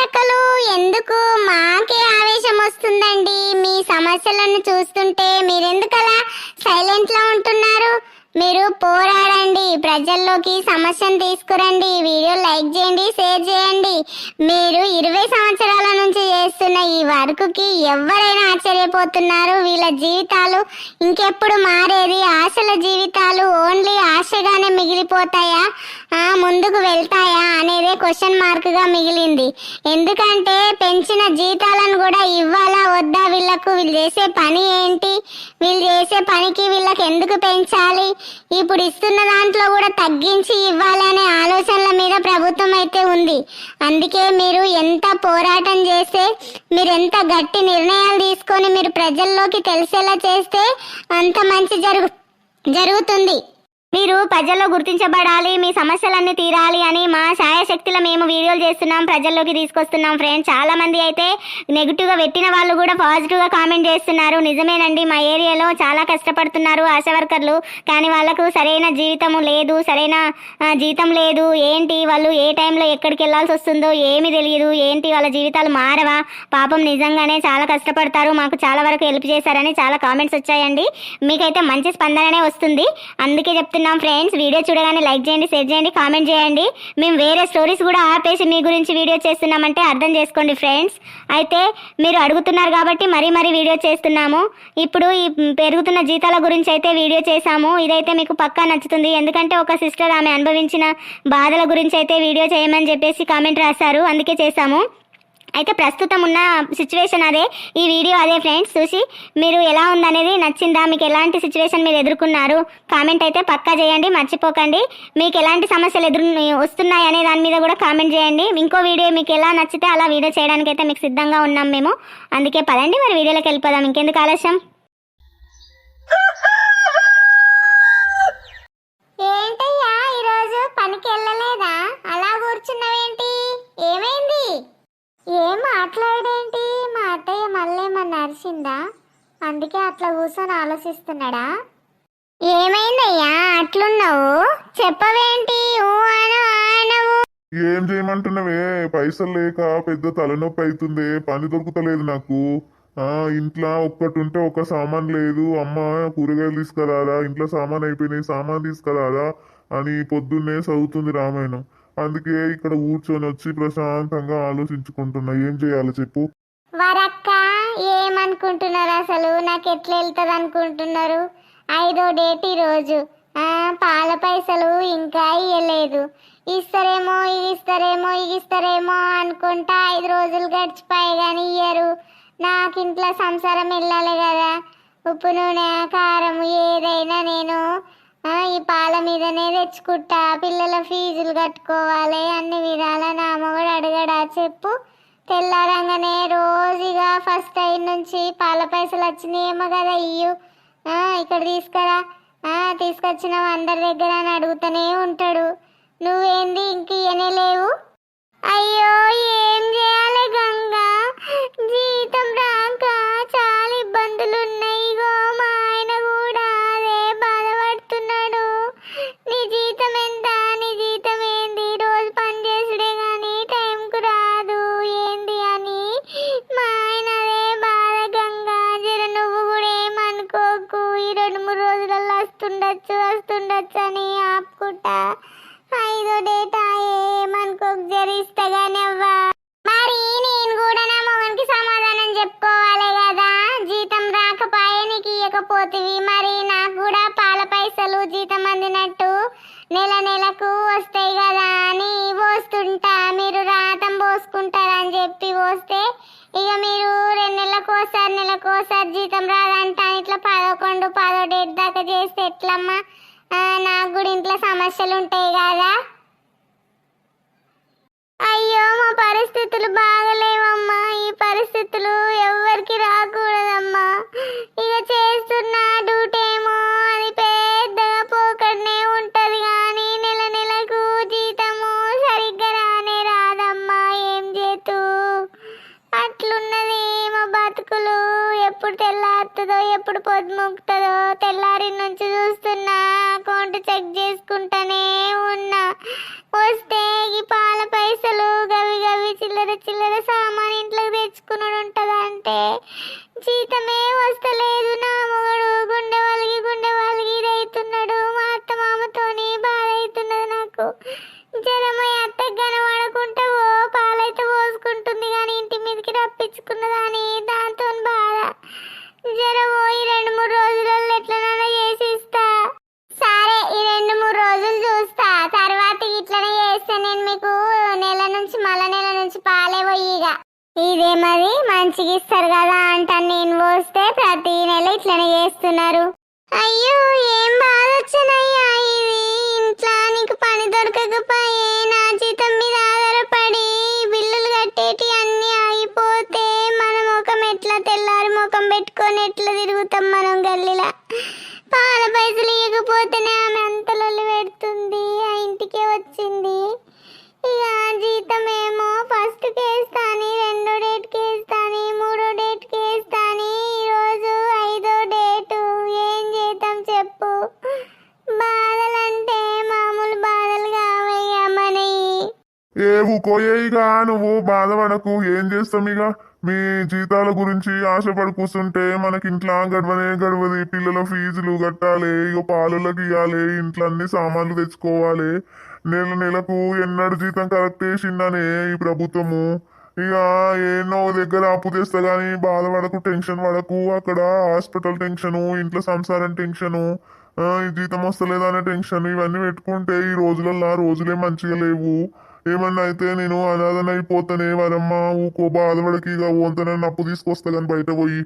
చక్కలు ఎందుకు? మాకే ఆవేశం వస్తుందండి. మీ సమస్యలను చూస్తుంటే మీరెందుకలా సైలెంట్లో ఉంటున్నారు? మీరు పోరాడండి. ప్రజల్లోకి సమస్యను తీసుకురండి. వీడియో లైక్ చేయండి షేర్ చేయండి. మీరు ఇరవై సంవత్సరాల నుంచి చేస్తున్న ఈ వర్క్కి ఎవరైనా ఆశ్చర్యపోతున్నారు? వీళ్ళ జీవితాలు ఇంకెప్పుడు మారేది? ఆశల జీవితాలు ఓన్లీ ఆశగానే మిగిలిపోతాయా? ముందుకు వెళ్తాయా అనేదే క్వశ్చన్ మార్క్గా మిగిలింది. ఎందుకంటే పెంచిన జీతాలను కూడా ఇవ్వాలా వద్దా? వీళ్ళకు వీళ్ళు చేసే పని ఏంటి? వీళ్ళు చేసే పనికి వీళ్ళకి ఎందుకు పెంచాలి? ఇప్పుడు ఇస్తున్న దాంట్లో కూడా తగ్గించి ఇవ్వాలనే ఆలోచనల మీద ప్రభుత్వం అయితే ఉంది. అందుకే మీరు ఎంత పోరాటం చేస్తే మీరు ఎంత గట్టి నిర్ణయాలు తీసుకొని మీరు ప్రజల్లోకి తెలిసేలా చేస్తే అంత మంచి జరుగు జరుగుతుంది. మీరు ప్రజల్లో గుర్తించబడాలి మీ సమస్యలన్నీ తీరాలి అని మా సాయశక్తిలో మేము వీడియోలు చేస్తున్నాం ప్రజల్లోకి తీసుకొస్తున్నాం ఫ్రెండ్స్ చాలా మంది అయితే నెగిటివ్గా పెట్టిన వాళ్ళు కూడా పాజిటివ్గా కామెంట్ చేస్తున్నారు. నిజమేనండి మా ఏరియాలో చాలా కష్టపడుతున్నారు ఆశా వర్కర్లు. కానీ వాళ్ళకు సరైన జీవితము లేదు సరైన జీతం లేదు. ఏంటి? వాళ్ళు ఏ టైంలో ఎక్కడికి వెళ్ళాల్సి వస్తుందో ఏమీ తెలియదు ఏంటి? వాళ్ళ జీవితాలు మారవా? పాపం నిజంగానే చాలా కష్టపడతారు. మాకు చాలా వరకు హెల్ప్ చేశారని చాలా కామెంట్స్ వచ్చాయండి. మీకైతే మంచి స్పందననే వస్తుంది. అందుకే చేస్తున్నాం ఫ్రెండ్స్. వీడియో చూడగానే లైక్ చేయండి షేర్ చేయండి కామెంట్ చేయండి. మేము వేరే స్టోరీస్ కూడా ఆపేసి మీ గురించి వీడియో చేస్తున్నామంటే అర్థం చేసుకోండి ఫ్రెండ్స్. అయితే మీరు అడుగుతున్నారు కాబట్టి మరీ మరీ వీడియో చేస్తున్నాము. ఇప్పుడు ఈ పెరుగుతున్న జీతాల గురించి అయితే వీడియో చేశాము. ఇదైతే మీకు పక్కా నచ్చుతుంది. ఎందుకంటే ఒక సిస్టర్ ఆమె అనుభవించిన బాధల గురించి అయితే వీడియో చేయమని చెప్పేసి కామెంట్ రాశారు. అందుకే చేశాము. అయితే ప్రస్తుతం ఉన్న సిచ్యువేషన్ అదే. ఈ వీడియో అదే ఫ్రెండ్స్ చూసి మీరు ఎలా ఉందనేది నచ్చిందా? మీకు ఎలాంటి సిచ్యువేషన్ మీరు ఎదుర్కొన్నారు? కామెంట్ అయితే పక్కా చేయండి మర్చిపోకండి. మీకు ఎలాంటి సమస్యలు ఎదురు వస్తున్నాయి అనే దాని మీద కూడా కామెంట్ చేయండి. ఇంకో వీడియో మీకు ఎలా నచ్చితే అలా వీడియో చేయడానికి అయితే మీకు సిద్ధంగా ఉన్నాం మేము. అందుకే పదండి మరి వీడియోలోకి వెళ్ళిపోదాం. ఇంకెందుకు ఆలస్యం? ఏంటయ్యా ఈరోజు పనికి వెళ్ళలేదా? మాట్లాడేంటి? మా అత్తయ్య మళ్ళేమన్నా అరిసిందా అందుకే అట్లా కూర్చొని ఆలోచిస్తున్నాడా? ఏమైందయ్యా? అట్లున్నావు? చెప్పవేంటి? ఊ అను ఏం చేయమంటున్నావే? పైసలు లేక పెద్ద తలనొప్పి అవుతుంది పని దొరుకుతలేదు నాకు. ఆ ఇంట్లో ఒక్కటి ఉంటే ఒక సామాన్ లేదు. అమ్మ కూరగాయలు తీసుకురారా? ఇంట్లో సామాన్ అయిపోయినాయి. సామాన్ తీసుకురారా? అని పొద్దున్నే చదువుతుంది రామాయణం. అందుకే ఇక్కడ కూర్చొని వచ్చి ప్రశాంతంగా ఆలోచించుకుంటున్నా. ఏం చేయాలో చెప్పు. వరక్క ఏమనుకుంటున్నారు అసలు? నాకు ఎట్లా వెళ్తుంది అనుకుంటున్నారు? ఐదో డేట్ ఈ రోజు పాల పైసలు ఇంకా ఇయ్యలేదు. ఇస్తారేమో ఇది ఇస్తారేమో ఇది ఇస్తారేమో అనుకుంటా ఐదు రోజులు గడిచిపోయి కానీ ఇయ్యరు. నాకు ఇంట్లో సంసారం వెళ్ళాలి కదా. ఉప్పు నూనె కారం ఏదైనా నేను ఈ పాల మీదనే తెచ్చుకుంటా. పిల్లల ఫీజులు కట్టుకోవాలి అన్ని విధాల. నా మొగడు అడగడా చెప్పు. తెల్లారంగానే రోజుగా ఫస్ట్ టైం నుంచి పాల పైసలు వచ్చినాయేమో కదా ఇయ్యు. ఇక్కడ తీసుకురా. తీసుకొచ్చిన అందరి దగ్గర అని అడుగుతూనే ఉంటాడు. నువ్వేంది ఇంక ఇయ్యనే లేవు? అయ్యో ఏం చేయాలి? పోస్తే ఇక మీరు రెండు నెలలకు ఒకసారి నెలకు ఒకసారి జీతం రాదంట ఇట్లా పదకొండు పదో డేట్ దాకా చేస్తే ఎట్లమ్మా? నాకు కూడా ఇంట్లో సమస్యలు ఉంటాయి కదా. అయ్యో మా పరిస్థితులు బాగలేవమ్మా. ఈ పరిస్థితులు ఎవరికి రాకూడదమ్మా. ఇక చేస్తున్న డ్యూటీ జీతమే వస్తలేదు నా మొగడు. గుండె వాళ్ళకి గుండె వాళ్ళకి ఇదేమది మంచిగా ఇస్తారు కదా అంట నేను పోస్తే ప్రతి నెల ఇట్లనే చేస్తున్నారు. అయ్యో ఏం బాధ వచ్చినయ్యా ఇది? ఇంట్లో నీకు పని దొరకకపోయే నా జీతం మీద ఆధారపడి బిల్లులు కట్టేటి అన్ని అయిపోతే మన ముఖం ఎట్లా తెల్లారి ముఖం పెట్టుకొని ఎట్లా తిరుగుతాం మనం గల్లీలా? పాల పైసలు ఇవ్వకపోతేనే నువ్వు పోయేయిగా నువ్వు బాధపడకు. ఏం చేస్తాం ఇక మీ జీతాల గురించి ఆశపడి కూర్చుంటే మనకి ఇంట్లో గడవనే గడవది. పిల్లల ఫీజులు కట్టాలి ఇక పాలలకు ఇవ్వాలి ఇంట్లో అన్ని సామాన్లు తెచ్చుకోవాలి. నెల నెలకు ఎన్నడు జీతం కరెక్ట్ వేసిందనే ఈ ప్రభుత్వము. ఇక ఏనో దగ్గర అప్పు తెస్తా కానీ బాధపడకు టెన్షన్ పడకు. అక్కడ హాస్పిటల్ టెన్షను ఇంట్లో సంసారం టెన్షను ఈ జీతం వస్తలేదనే టెన్షన్ ఇవన్నీ పెట్టుకుంటే ఈ రోజులల్లా రోజులే మంచిగా లేవు. ఏమన్నా అయితే నేను అనాథన అయిపోతానే వరమ్మ ఊకో బాధపడకి ఇక ఓంతనే అప్పు తీసుకొస్తా కానీ బయట పోయి.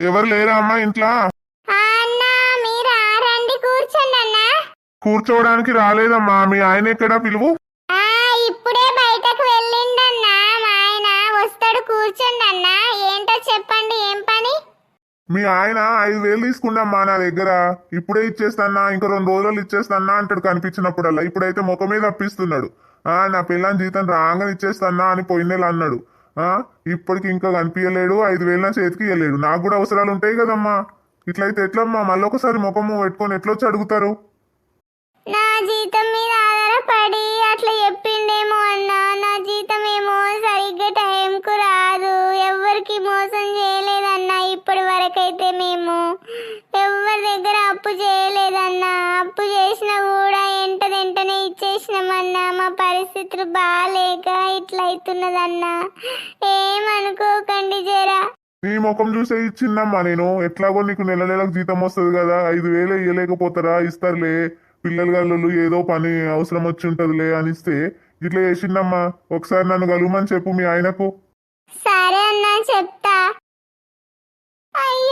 ఎవరు లేరా అమ్మా ఇంట్లో? కూర్చోవడానికి రాలేదమ్మా మీ ఆయన ఎక్కడా పిలువు? ఆ ఇప్పుడే బయటకు వెళ్ళిండన్నా మా ఆయన వస్తాడు కూర్చోండి అన్నా. ఏంటో చెప్పండి ఏం పని? మీ ఆయన ఐదు వేలు తీసుకుండమ్మా నా దగ్గర. ఇప్పుడే ఇచ్చేస్తానా ఇంకా రెండు రోజులు ఇచ్చేస్తానా అంటాడు కనిపించినప్పుడల్లా. ఇప్పుడైతే ముఖం మీద అప్పిస్తున్నాడు. ఆ నా పిల్లని జీతం రాగానే ఇచ్చేస్తానా అని పోయిన నెల అన్నాడు. ఆ ఇప్పటికి ఇంకా కనిపించలేడు ఐదు వేలు నా చేతికి ఇవ్వలేడు నాకు కూడా అవసరాలు ఉంటాయి కదమ్మా. ఇట్లయితే ఎట్లమ్మా? మళ్ళీ ఒకసారి ముఖము పెట్టుకొని ఎట్లొచ్చి అడుగుతారు? నా జీతం మీద ఆధారపడి అట్లా చెప్పి వరకైతే మేము ఎవరి దగ్గర అప్పు చేయలేదన్నా అప్పు చేసినా కూడా ఎంట వెంటనే ఇచ్చేసినామన్నా మా పరిస్థితులు బాగాలేక ఇట్లా అవుతున్నదన్నా ఏమనుకోకండి జరా. నీ ముఖం చూసే ఇచ్చిందమ్మా నేను ఎట్లాగో నీకు నెల నెలకు జీతం వస్తుంది కదా ఐదు వేలు ఇయ్యలేకపోతారా? ఇస్తారులే. పిల్లలు గల్లు ఏదో పని అవసరం వచ్చి ఉంటదిలే అని ఇస్తే ఇట్లా చేసిందమ్మా ఒకసారి నన్ను కలుమని చెప్పు మీ ఆయనకు. సరే అన్నా చెప్తా అయ్యో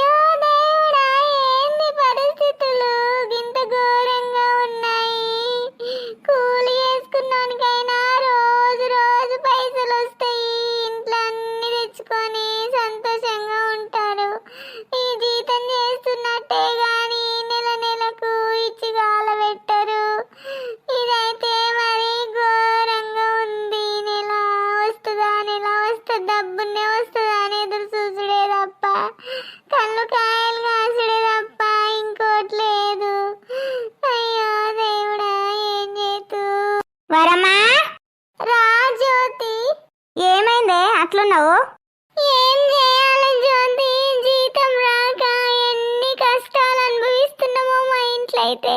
అయితే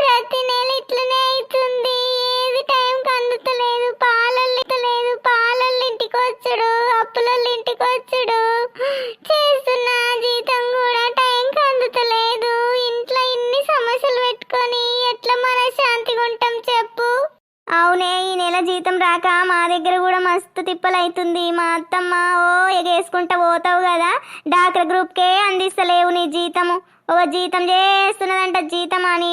ప్రతి నెల ఇట్లనే అవుతుంది ఏది టైంకి అందుతలేదు. పాలలు లేదు ఇంటికి వచ్చాడు. అప్పులలు ఇంటికి వచ్చాడు. చేస్తున్న జీతం కూడా టైంకి అందుతలేదు. ఇంట్లో ఇన్ని సమస్యలు పెట్టుకొని ఎట్లా మనశ్శాంతిగా ఉంటాం చెప్పు? అవునే ఈ నెల జీతం రాక మా దగ్గర కూడా మస్తు తిప్పలైతుంది. మా అత్తమ్మ ఓ ఎగేసుకుంటా పోతావు కదా? డాక్టర్ గ్రూప్కే అందిస్తలేవు నీ జీతము. ఒక జీతం చేస్తున్నదంట జీతం అని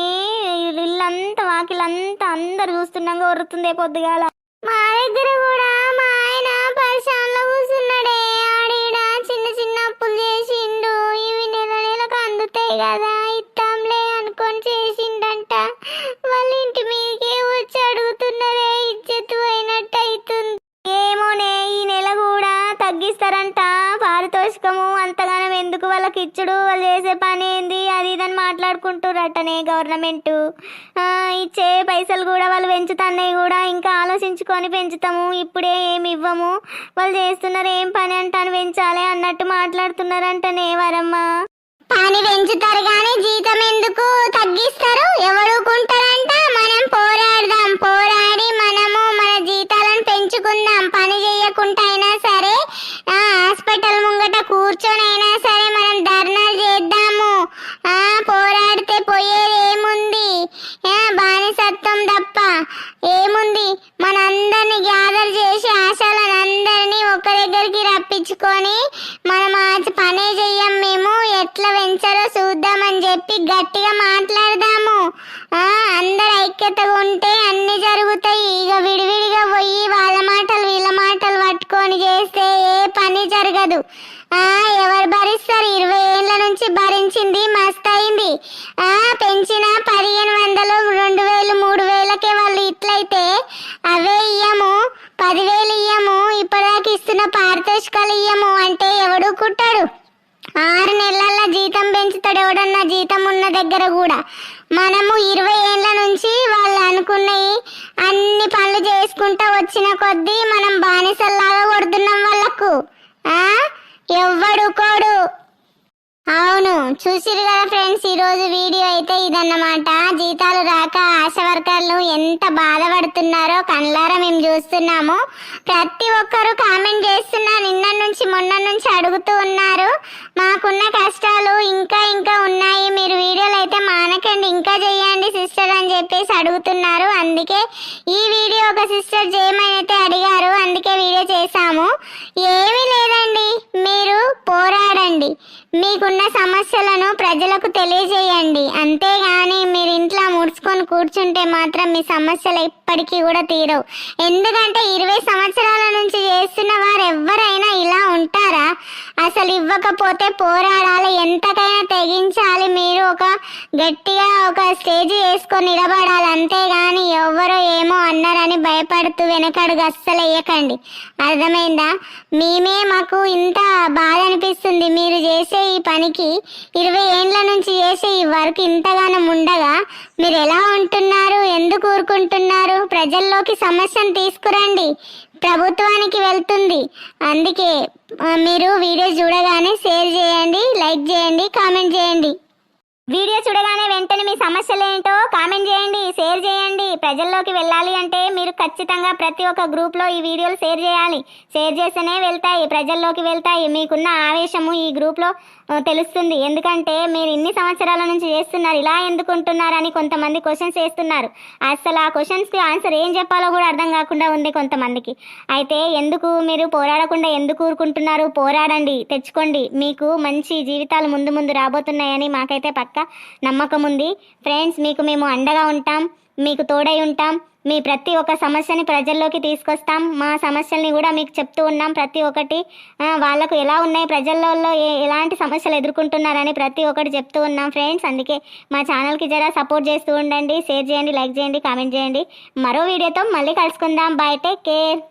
ఇల్లంతా వాకిలంతా అందరు చూస్తున్నాగా ఒరుతుందే పొద్దుగాల. మా దగ్గర కూడా మా ఆయన పరిశ్రమలో కూర్చున్నాడే. ఆడీడ చిన్న చిన్న అప్పులు చేసిండు. ఇవి నెల నెలకు అందుతాయి కదా వాళ్ళకి ఇచ్చుడు వాళ్ళు చేసే పని ఏంది? అది ఇదని మాట్లాడుకుంటురటనే గవర్నమెంట్. ఇచ్చే పైసలు కూడా వాళ్ళు పెంచుతున్నాయి కూడా. ఇంకా ఆలోచించుకొని పెంచుతాము. ఇప్పుడే ఏమి ఇవ్వము. వాళ్ళు చేస్తున్నారు ఏం పని అంటాను పెంచాలి అన్నట్టు మాట్లాడుతున్నారంటనే వరమ్మ. పని పెంచుతారు పెంచుకొని మనం పనే చెయ్యం మేము ఎట్లా పెంచాలో చూద్దామని చెప్పి గట్టిగా మాట్లాడదాము. ఆ అందరు ఐక్యతగా ఉంటే అన్ని జరుగుతాయి. ఇక విడివిడిగా పోయి వాళ్ళ మాటలు వీళ్ళ మాటలు పట్టుకొని చేస్తే ఏ పని జరగదు. ఆ ఎవరు భరిస్తారు? ఇరవై ఏళ్ళ నుంచి భరించింది మస్త్ అయింది ఆ పెంచిన పదిహేను వందలు రెండు వేలు మూడు వేలకే వాళ్ళు ఇట్లయితే అవే ఇయ్యము అంటే ఎవడు కుట్టాడు? ఆరు నెలల జీతం పెంచుతాడు ఎవడన్నా జీతం ఉన్న దగ్గర కూడా. మనము ఇరవై ఏళ్ళ నుంచి వాళ్ళు అనుకున్నవి అన్ని పనులు చేసుకుంటా వచ్చిన కొద్దీ మనం బానిసల్లాగా కొడుతున్నాం వాళ్ళకు. ఆ? కోడు. అవును చూసిరు కదా ఫ్రెండ్స్ ఈ రోజు వీడియో అయితే ఇదన్నమాట. జీతాలు రాక ఆశ వర్కర్లు ఎంత బాధపడుతున్నారో కళ్ళారా మేము చూస్తున్నాము. ప్రతి ఒక్కరు కామెంట్ చేస్తున్నా నిన్న నుంచి మొన్న నుంచి అడుగుతూ ఉన్నారు. మాకున్న కష్టాలు ఇంకా ఇంకా ఉన్నాయి. మీరు వీడియోలు అయితే మానకండి ఇంకా చేయండి సిస్టర్ అని చెప్పేసి అడుగుతున్నారు. అందుకే ఈ వీడియో ఒక సిస్టర్ చేయమని అయితే అడిగారు. అందుకే వీడియో చేశాము. ఏమీ లేదండి. మీరు మీకున్న సమస్యలను ప్రజలకు తెలియజేయండి. అంతేగాని మీరు ఇంట్లో ముడుచుకొని కూర్చుంటే మాత్రం మీ సమస్యలు ఎప్పటికీ కూడా తీరవు. ఎందుకంటే ఇరవై సంవత్సరాల నుంచి చేస్తున్న వారు ఎవరైనా ఇలా ఉంటారా? అసలు ఇవ్వకపోతే పోరాడాలి. ఎంతకైనా తెగించాలి. మీరు ఒక గట్టిగా ఒక స్టేజ్ వేసుకొని నిలబడాలి. అంతేగాని ఎవరో ఏమో అన్నారని భయపడుతూ వెనకడుగు అస్సలు వేయకండి. అర్థమైందా? మేమే మాకు ఇంత బాధ అనిపిస్తుంది మీరు చేసే ఈ పనికి ఇరవై ఏండ్ల నుంచి చేసే ఈ వర్క్ ఇంతగానం ఉండగా మీరు ఎలా ఉంటున్నారు? ఎందుకు ఊరుకుంటున్నారు? ప్రజల్లోకి సమస్యను తీసుకురండి. ప్రభుత్వానికి వెళ్తుంది. అందుకే మీరు వీడియో చూడగానే షేర్ చేయండి లైక్ చేయండి కామెంట్ చేయండి. వీడియో చూడగానే వెంటనే మీ సమస్యలు ఏంటో కామెంట్ చేయండి షేర్ చేయండి. ప్రజల్లోకి వెళ్ళాలి అంటే మీరు ఖచ్చితంగా ప్రతి ఒక్క గ్రూప్లో ఈ వీడియోలు షేర్ చేయాలి. షేర్ చేస్తేనే వెళ్తాయి ప్రజల్లోకి వెళ్తాయి. మీకున్న ఆవేశము ఈ గ్రూప్లో తెలుస్తుంది. ఎందుకంటే మీరు ఇన్ని సంవత్సరాల నుంచి చేస్తున్నారు ఇలా ఎందుకుంటున్నారని కొంతమంది క్వశ్చన్స్ వేస్తున్నారు. అసలు ఆ క్వశ్చన్స్కి ఆన్సర్ ఏం చెప్పాలో కూడా అర్థం కాకుండా ఉంది కొంతమందికి. అయితే ఎందుకు మీరు పోరాడకుండా ఎందుకు ఊరుకుంటున్నారు? పోరాడండి తెచ్చుకోండి. మీకు మంచి జీవితాలు ముందు ముందు రాబోతున్నాయని మాకైతే పక్క నమ్మకం ఉంది ఫ్రెండ్స్ మీకు మేము అండగా ఉంటాం. మీకు తోడై ఉంటాం. మీ ప్రతి ఒక్క సమస్యని ప్రజల్లోకి తీసుకొస్తాం. మా సమస్యల్ని కూడా మీకు చెప్తూ ఉన్నాం ప్రతి ఒక్కటి. వాళ్ళకు ఎలా ఉన్నాయి? ప్రజల్లో ఎలాంటి సమస్యలు ఎదుర్కొంటున్నారని ప్రతి ఒక్కటి చెప్తూ ఉన్నాం ఫ్రెండ్స్. అందుకే మా ఛానల్కి జరా సపోర్ట్ చేస్తూ ఉండండి. షేర్ చేయండి లైక్ చేయండి కామెంట్ చేయండి. మరో వీడియోతో మళ్ళీ కలుసుకుందాం. Bye take care.